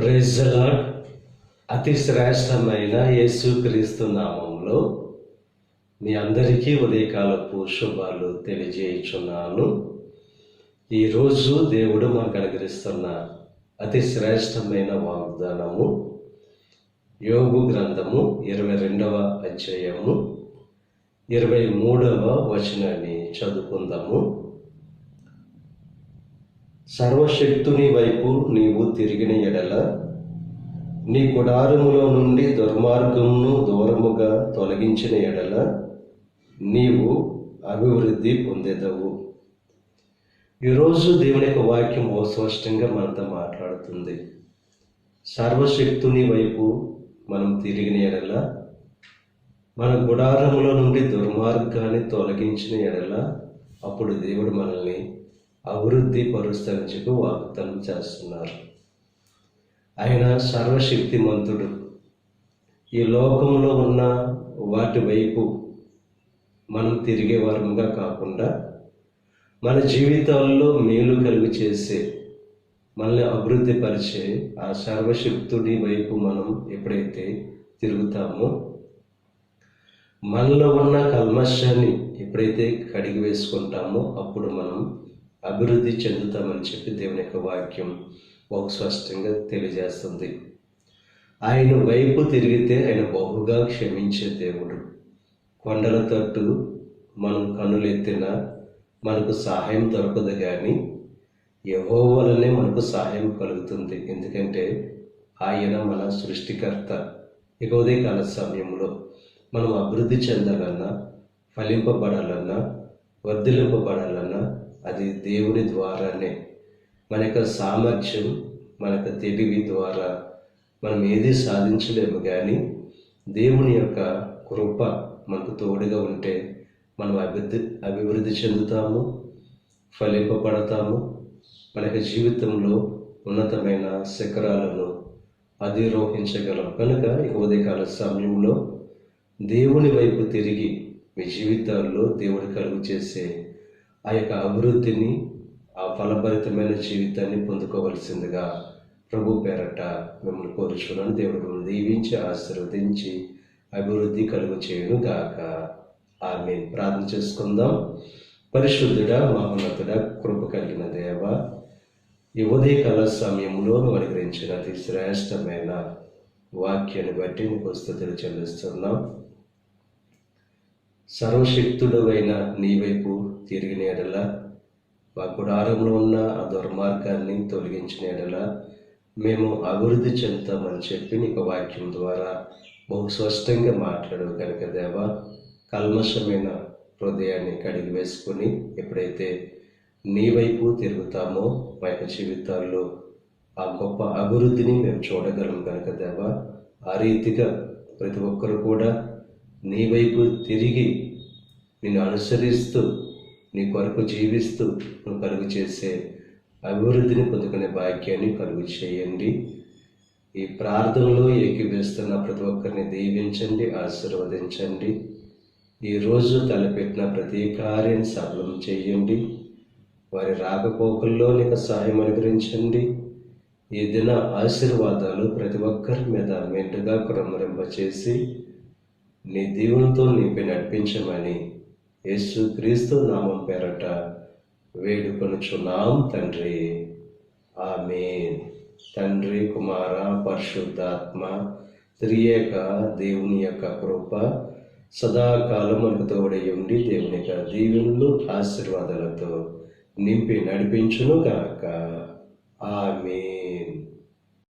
ప్రెజలాడ్ అతి శ్రేష్టమైన యేసుక్రీస్తు నామంలో మీ అందరికీ ఉదయకాలపు శుభాలు తెలియజేయుచున్నాను. ఈరోజు దేవుడు మనకు అనుగ్రహిస్తున్న అతి శ్రేష్టమైన వాగ్దానము యోగు గ్రంథము ఇరవై రెండవ అధ్యాయము ఇరవై మూడవ వచనాన్ని చదువుకుందాము. సర్వశక్తుని వైపు నీవు తిరిగిన ఎడల నీ గుడారములో నుండి దుర్మార్గమును దూరముగా తొలగించిన ఎడల నీవు అభివృద్ధి పొందేదవు. ఈరోజు దేవుని యొక్క వాక్యం స్పష్టంగా మనతో మాట్లాడుతుంది. సర్వశక్తుని వైపు మనం తిరిగిన ఎడల మన గుడారంలో నుండి దుర్మార్గాన్ని తొలగించిన ఎడల అప్పుడు దేవుడు మనల్ని అభివృద్ధి పరుస్తరించుకు వాగ్దానం చేస్తున్నారు. ఆయన సర్వశక్తిమంతుడు. ఈ లోకంలో ఉన్న వాటి వైపు మనం తిరిగే వారముగా కాకుండా మన జీవితాల్లో మేలు కలుగు చేసే మనల్ని అభివృద్ధి పరిచే ఆ సర్వశక్తుడి వైపు మనం ఎప్పుడైతే తిరుగుతామో మనలో ఉన్న కల్మషాన్ని ఎప్పుడైతే కడిగి వేసుకుంటామో అప్పుడు మనం అభివృద్ధి చెందుతామని చెప్పి దేవుని యొక్క వాక్యం బహు స్పష్టంగా తెలియజేస్తుంది. ఆయన వైపు తిరిగితే ఆయన బహుగా క్షమించే దేవుడు. కొండల తట్టు మనం కన్నులెత్తిన మనకు సహాయం దొరకదు కానీ ఎవో వలనే మనకు సహాయం కలుగుతుంది. ఎందుకంటే ఆయన మన సృష్టికర్త. ఇక ఉదయకాల సమయంలో మనం అభివృద్ధి చెందాలన్నా ఫలింపబడాలన్నా వర్ధిలింపబడాలన్నా అది దేవుడి ద్వారానే. మన యొక్క సామర్థ్యం మన యొక్క తెలివి ద్వారా మనం ఏది సాధించలేము కానీ దేవుని యొక్క కృప మనకు తోడుగా ఉంటే మనం అభివృద్ధి అభివృద్ధి చెందుతాము ఫలింపబడతాము. మన యొక్క జీవితంలో ఉన్నతమైన శిఖరాలను అధిరోహించగలం. కనుక ఇక ఉదయకాల సమయంలో దేవుని వైపు తిరిగి మీ జీవితాల్లో దేవుడు కలుగు చేసే ఆ యొక్క అభివృద్ధిని ఆ ఫలభరితమైన జీవితాన్ని పొందుకోవలసిందిగా ప్రభు పేరట మిమ్మల్ని కోరుచుకున్నాను దేవుడు మిమ్మల్ని దీవించి ఆశీర్వదించి అభివృద్ధి కలుగు చేయను గాక. ఆమె ప్రార్థన చేసుకుందాం. పరిశుద్ధుడ మహోన్నతుడ కృప కలిగిన దేవ ఈ ఉదయకాల సమయంలో అనుగ్రహించిన అతి శ్రేష్టమైన వాక్యాన్ని బట్టి నీకు స్థుతులు చెల్లిస్తున్నాం. సర్వశక్తుడవైన నీ వైపు తిరిగిన ఎడల మా గుడారంలో ఉన్న ఆ దుర్మార్గాన్ని తొలగించిన ఎడల మేము అభివృద్ధి చెందుతామని చెప్పి నీకు వాక్యం ద్వారా బహు స్పష్టంగా మాట్లాడవు కనుక దేవా కల్మషమైన హృదయాన్ని కడిగి వేసుకొని ఎప్పుడైతే నీ వైపు తిరుగుతామో మా యొక్క జీవితాల్లో ఆ గొప్ప అభివృద్ధిని మేము చూడగలం కనుక దేవా ఆ రీతిగా ప్రతి ఒక్కరు కూడా నీ వైపు తిరిగి నిన్ను అనుసరిస్తూ నీ కొరకు జీవిస్తూ నువ్వు కలుగు చేసే అభివృద్ధిని పొందుకునే భాగ్యాన్ని కలుగు చేయండి. ఈ ప్రార్థనలో ఏకీవేస్తున్న ప్రతి ఒక్కరిని దీవించండి ఆశీర్వదించండి. ఈరోజు తలపెట్టిన ప్రతి కార్యం సఫలం చేయండి. వారి రాకపోకల్లో నీకు సహాయం అనుగ్రహించండి. ఈ దిన ఆశీర్వాదాలు ప్రతి ఒక్కరి మీద మెండుగా క్రమరింపచేసి నీ దీవులతో నింపి నడిపించమని యేసు క్రీస్తు నామం పేరట వేడుకొనుచున్నాం తండ్రి. ఆమె తండ్రి కుమార పరిశుద్ధాత్మ త్రియేక దేవుని యొక్క కృప సదాకాలం మనకు తోడై ఉండి దేవుని యొక్క దీవెనలు ఆశీర్వాదాలతో నింపి నడిపించును గాక. ఆమె